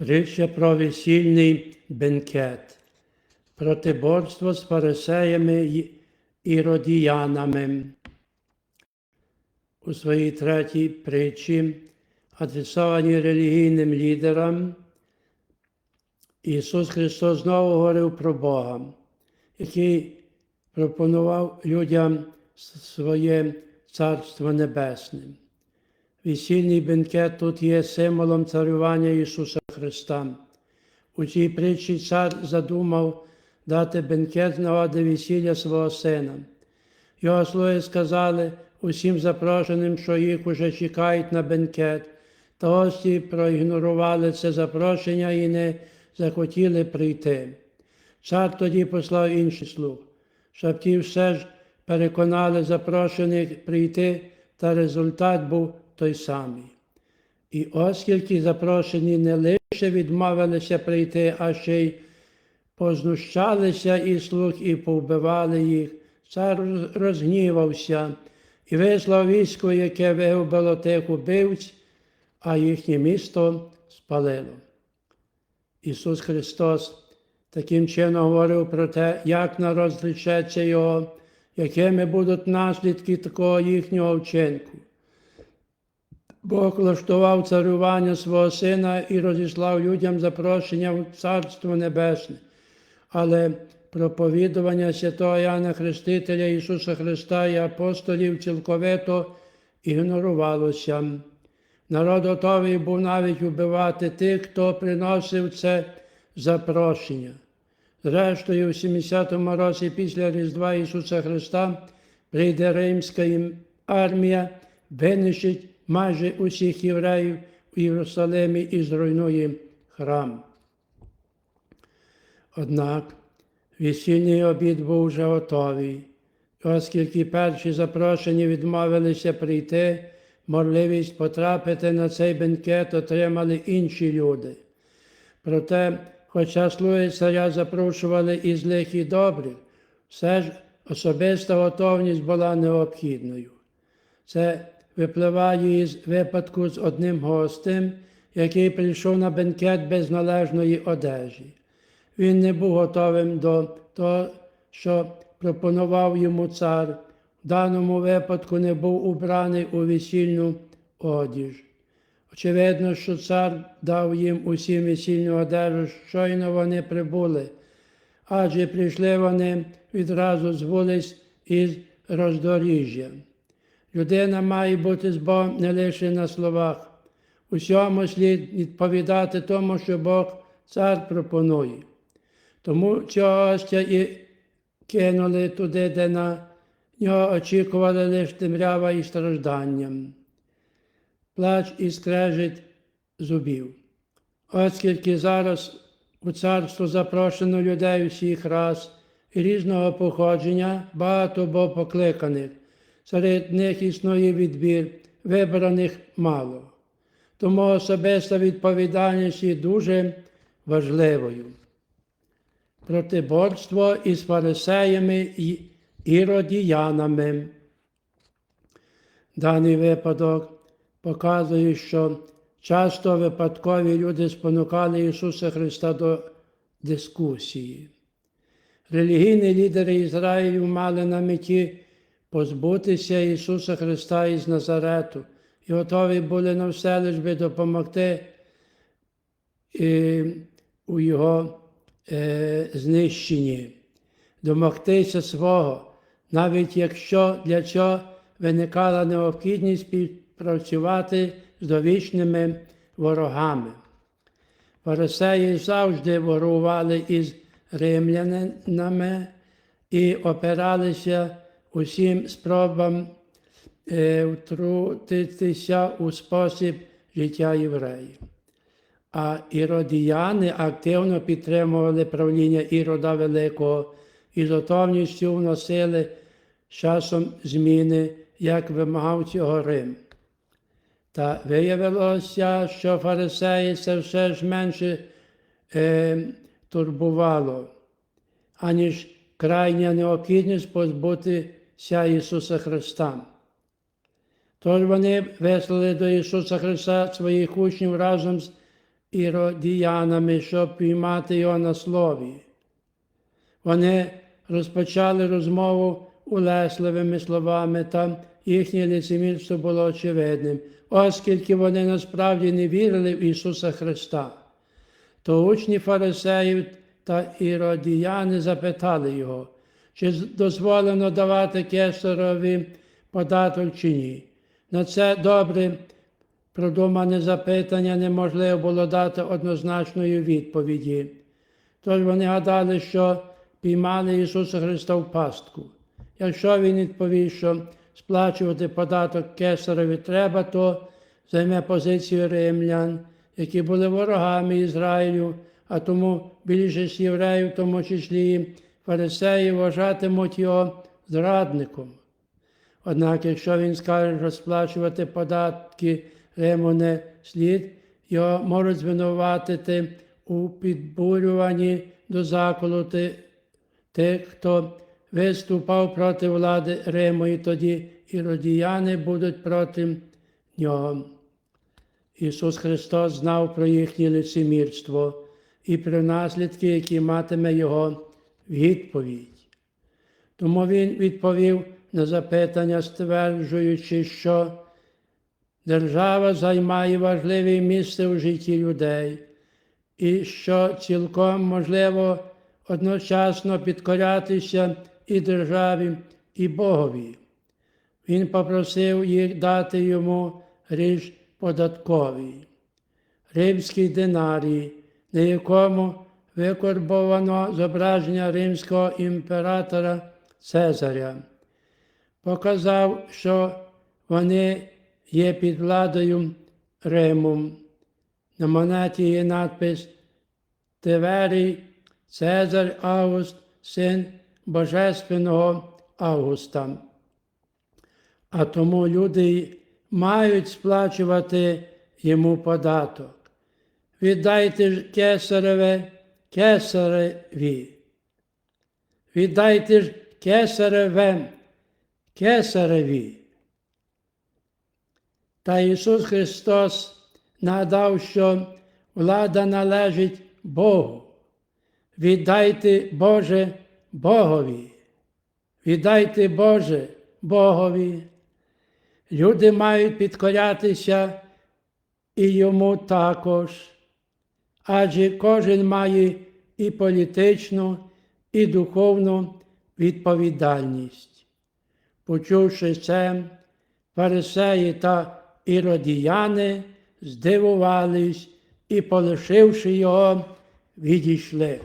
Притча про весільний бенкет, протиборство з фарисеями й іродіянами. У своїй третій притчі, адресованій релігійним лідерам, Ісус Христос знову говорив про Бога, який пропонував людям своє Царство Небесне. Весільний бенкет тут є символом царювання Ісуса Христа. У цій притчі цар задумав дати бенкет з нагоди весілля свого сина. Його слуги сказали усім запрошеним, що їх уже чекають на бенкет, та гості проігнорували це запрошення і не захотіли прийти. Цар тоді послав інший слуг, щоб ті все ж переконали запрошених прийти, та результат був той самий. І оскільки запрошені не лише відмовилися прийти, а ще й познущалися із слуг і повбивали їх, цар розгнівався і вислав військо, яке вигубило тих убивць, а їхнє місто спалило. Ісус Христос таким чином говорив про те, як народ зречеться Його, якими будуть наслідки такого їхнього вчинку. Бог влаштував царювання свого Сина і розіслав людям запрошення в Царство Небесне, але проповідування святого Яна Хрестителя Ісуса Христа і апостолів цілковито ігнорувалося. Народ готовий був навіть убивати тих, хто приносив це запрошення. Зрештою, у 70-му році після Різдва Ісуса Христа прийде римська армія, винищить майже усіх євреїв у Єрусалимі і зруйнує храм. Однак весільний обід був вже готовий, оскільки перші запрошені відмовилися прийти, можливість потрапити на цей бенкет отримали інші люди. Проте, хоча слуги царя запрошували і злих, і добрих, все ж особиста готовність була необхідною. Це випливає із випадку з одним гостем, який прийшов на бенкет без належної одежі. Він не був готовим до того, що пропонував йому цар. В даному випадку не був убраний у весільну одіж. Очевидно, що цар дав їм усім весільну одежу, щойно вони прибули, адже прийшли вони відразу з вулиць із роздоріжжя. Людина має бути з Богом не лише на словах. Усьому слід відповідати тому, що Бог цар пропонує. Тому гостя і кинули туди, де на нього очікували лише темрява і страждання, плач і скрежить зубів. Оскільки зараз у царство запрошено людей всіх рас і різного походження, багато бо покликаних. Серед них існує відбір, вибраних мало. Тому особиста відповідальність є дуже важливою. Протиборство із фарисеями і іродіянами. Даний випадок показує, що часто випадкові люди спонукали Ісуса Христа до дискусії. Релігійні лідери Ізраїлю мали на меті позбутися Ісуса Христа із Назарету і готові були на все лиш би допомогти і у Його е, знищенні, домогтися свого, навіть якщо для цього виникала необхідність співпрацювати з довічними ворогами. Фарисеї завжди ворували із римлянами і опиралися усім спробам е, втрутитися у спосіб життя євреїв. А іродіяни активно підтримували правління Ірода Великого і готовністю вносили часом зміни, як вимагав цього Рим. Та виявилося, що фарисеї це все ж менше е, турбувало, аніж крайня необхідність позбутися Ісуса Христа. Тож вони вислали до Ісуса Христа своїх учнів разом з іродіянами, щоб піймати його на слові. Вони розпочали розмову улесливими словами, та їхнє лицемірство було очевидним, оскільки вони насправді не вірили в Ісуса Христа. То учні фарисеїв та іродіяни запитали його, чи дозволено давати кесарові податок чи ні. На це добре продумане запитання неможливо було дати однозначної відповіді. Тож вони гадали, що піймали Ісуса Христа в пастку. Якщо Він відповів, що сплачувати податок кесарові треба, то займе позицію римлян, які були ворогами Ізраїлю, а тому більшість євреїв, в тому числі фарисеї, вважатимуть його зрадником. Однак, якщо він скаже розплачувати податки Риму не слід, його можуть звинуватити у підбурюванні до заколоти тих, хто виступав проти влади Риму, і тоді іродіяни будуть проти нього. Ісус Христос знав про їхнє лицемірство і про наслідки, які матиме Його відповідь. Тому Він відповів на запитання, стверджуючи, що держава займає важливе місце у житті людей, і що цілком можливо одночасно підкорятися і державі, і Богові. Він попросив їх дати йому гріш податковий, римський динарій, на якому викорбовано зображення римського імператора Цезаря. Показав, що вони є під владою Риму. На монеті є надпис Тиверій Цезар Август, син Божественного Августа. А тому люди мають сплачувати йому податок. Віддайте ж кесареве кесареві. Віддайте ж кесареве кесареві. Та Ісус Христос нагадав, що влада належить Богу. Віддайте Боже Богові. Віддайте Боже Богові. Люди мають підкорятися і йому також, адже кожен має і політичну, і духовну відповідальність. Почувши це, фарисеї та іродіяни здивувались і, полишивши його, відійшли.